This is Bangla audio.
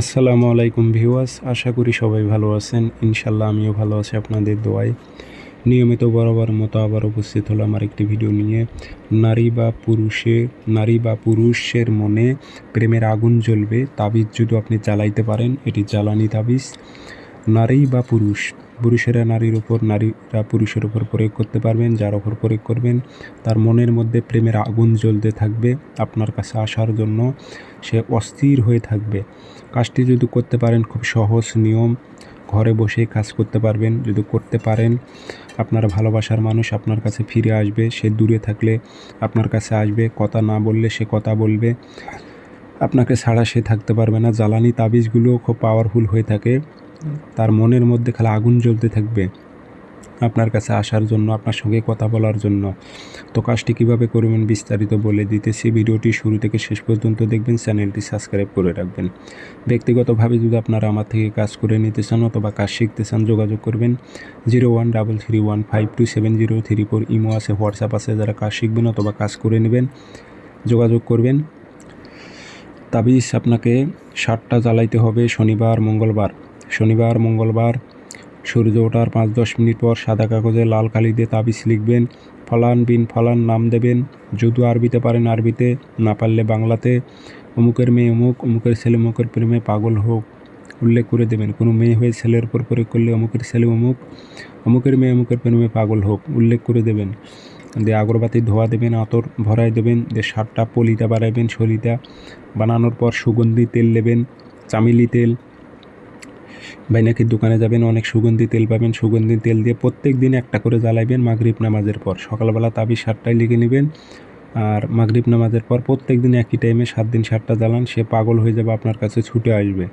আসসালামু আলাইকুম ভিউয়ার্স, আশা করি সবাই ভালো আছেন। ইনশাল্লাহ আমিও ভালো আছি আপনাদের দোয়ায়। নিয়মিত বরাবর মতো আবার উপস্থিত হলো আমার একটি ভিডিও নিয়ে। নারী বা পুরুষে, নারী বা পুরুষের মনে প্রেমের আগুন জ্বলবে। তাবিজ যদি আপনি জ্বালাইতে পারেন, এটি জ্বালানি তাবিজ। নারী বা পুরুষ পুরুষেরা নারীর উপর, নারীরা পুরুষের উপর প্রয়োগ করতে পারবেন, যার উপর প্রয়োগ করবেন। তার মনের মধ্যে প্রেমের আগুন জ্বলতে থাকবে আপনার কাছে আসার জন্য। সে অস্থির হয়ে থাকবে। কাজটি যদি করতে পারেন, খুব সহজ নিয়ম। ঘরে বসে কাজ করতে পারবেন, যদি করতে পারেন। আপনার ভালোবাসার মানুষ আপনার কাছে ফিরে আসবে, সে দূরে থাকলে আপনার কাছে আসবে। কথা না বললে সে কথা বলবে। আপনাকে ছাড়া সে থাকতে পারবে না। জ্বালানি তাবিজগুলোও খুব পাওয়ারফুল হয়ে থাকে। তার মনের মধ্যে খালি আগুন জ্বলতে থাকবে আপনার কাছে আসার জন্য, আপনার সঙ্গে কথা বলার জন্য। তো কাজটি কীভাবে করবেন বিস্তারিত বলে দিতেছি। ভিডিওটি শুরু থেকে শেষ পর্যন্ত দেখবেন, চ্যানেলটি সাবস্ক্রাইব করে রাখবেন। ব্যক্তিগতভাবে যদি আপনারা আমার থেকে কাজ করে নিতে চান অথবা কাজ শিখতে চান, যোগাযোগ করবেন। Zero one double three one five two seven zero three four Imo আছে, হোয়াটসঅ্যাপ আছে, যারা কাজ শিখবেন অথবা কাজ করে নেবেন, যোগাযোগ করবেন। তাবিজ আপনাকে সাতটা জ্বালাইতে হবে শনিবার, মঙ্গলবার। শনিবার, মঙ্গলবার। সূর্য ওঠার পাঁচ দশ মিনিট পর সাদা কাগজে লাল কালি দিয়ে তাবিজ লিখবেন। ফলান বিন ফলান নাম দেবেন। যদি আরবিতে পারেন আরবিতে, না পারলে বাংলাতে। অমুকের মেয়ে অমুক, অমুকের ছেলে অমুকের প্রেমে পাগল হোক। উল্লেখ করে দেবেন, কোনো মেয়ে হয়ে ছেলের উপর প্রয়োগ করলে অমুকের ছেলে অমুক, অমুকের মেয়ে অমুকের প্রেমে পাগল হোক। উল্লেখ করে দেবেন। দিয়ে আগরবাতি ধোয়া দেবেন, আতর ভরাই দেবেন। দিয়ে সাতটা পলিতা বাড়াইবেন সলিতা বানানোর পর সুগন্ধি তেল নেবেন চামেলি তেল। বাইনাকির দোকানে যাবেন, অনেক সুগন্ধি তেল পাবেন, সুগন্ধি তেল দিয়ে প্রত্যেক দিন একটা করে জ্বালাইবেন মাগরীব নামাজের পর। সকালবেলা তাবি সাতটায় লিখে নেবেন আর মাগরীব নামাজের পর প্রত্যেক দিন একই টাইমে সাত দিন সাতটা জ্বালান, সে পাগল হয়ে যাবে, আপনার কাছে ছুটে আসবে।